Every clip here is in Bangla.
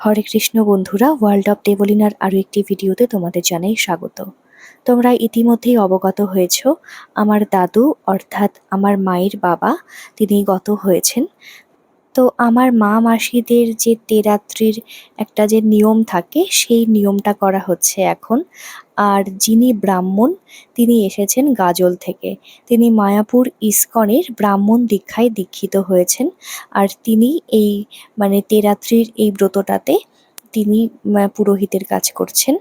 হরে কৃষ্ণ বন্ধুরা ওয়ার্ল্ড অফ দেবলিনার আরও একটি ভিডিওতে তোমাদের জানাই স্বাগত। তোমরা ইতিমধ্যেই অবগত হয়েছ, আমার দাদু অর্থাৎ আমার মায়ের বাবা, তিনি গত হয়েছেন তো আমার মা মাসিদের যে তেরাত্রির একটা যে নিয়ম থাকে, সেই নিয়মটা করা হচ্ছে এখন। আর যিনি ব্রাহ্মণ, তিনি এসেছেন গাজল থেকে। তিনি মায়াপুর ইস্কনের ব্রাহ্মণ দীক্ষায় দীক্ষিত হয়েছেন। আর তিনি এই মানে তেরাত্রির এই ব্রতটাতে তিনি পুরোহিতের কাজ করছেন।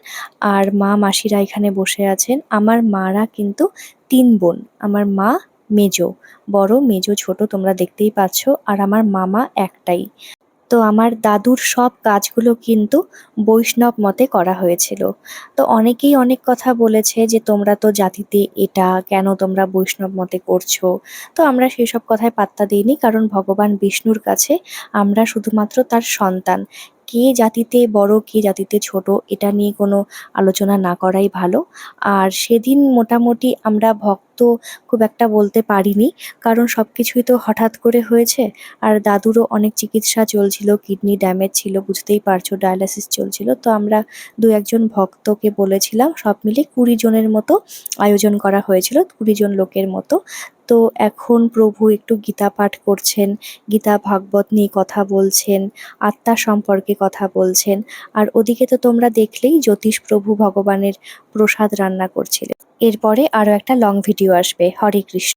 আর মা মাসিরা এখানে বসে আছেন। আমার মারা কিন্তু তিন বোন। আমার মা মেজো। বড় মেজো ছোট তোমরা দেখতেই পাচ্ছ, আর আমার মামা একটাই। তো আমার দাদুর সব কাজগুলো কিন্তু বৈষ্ণব মতে করা হয়েছিল। তো অনেকেই অনেক কথা বলেছে যে, তোমরা তো জাতিতে এটা, কেন তোমরা বৈষ্ণব মতে করছ? তো আমরা সেসব কথায় পাত্তা দিইনি, কারণ ভগবান বিষ্ণুর কাছে আমরা শুধুমাত্র তার সন্তান। কে জাতিতে বড়, কে জাতিতে ছোট, এটা নিয়ে কোনো আলোচনা না করাই ভালো। আর সেদিন মোটামুটি আমরা ভক্ত খুব একটা বলতে পারিনি, কারণ সব কিছুই তো হঠাৎ করে হয়েছে। আর দাদুরও অনেক চিকিৎসা চলছিল, কিডনি ড্যামেজ ছিল, বুঝতেই পারছ, ডায়ালিসিস চলছিল। তো আমরা দু একজন ভক্তকে বলেছিলাম, সব মিলে কুড়ি জনের মতো আয়োজন করা হয়েছিল, কুড়ি জন লোকের মতো। তো এখন প্রভু একটু গীতা পাঠ করছেন, গীতা, ভাগবত নিয়ে কথা বলছেন, আত্মা সম্পর্কে কথা বলছেন। আর ওদিকে তো তোমরা দেখলেই জ্যোতিষ প্রভু ভগবানের প্রসাদ রান্না করছিলেন। এরপরে আরও একটা লং ভিডিও আসবে, হরে কৃষ্ণ।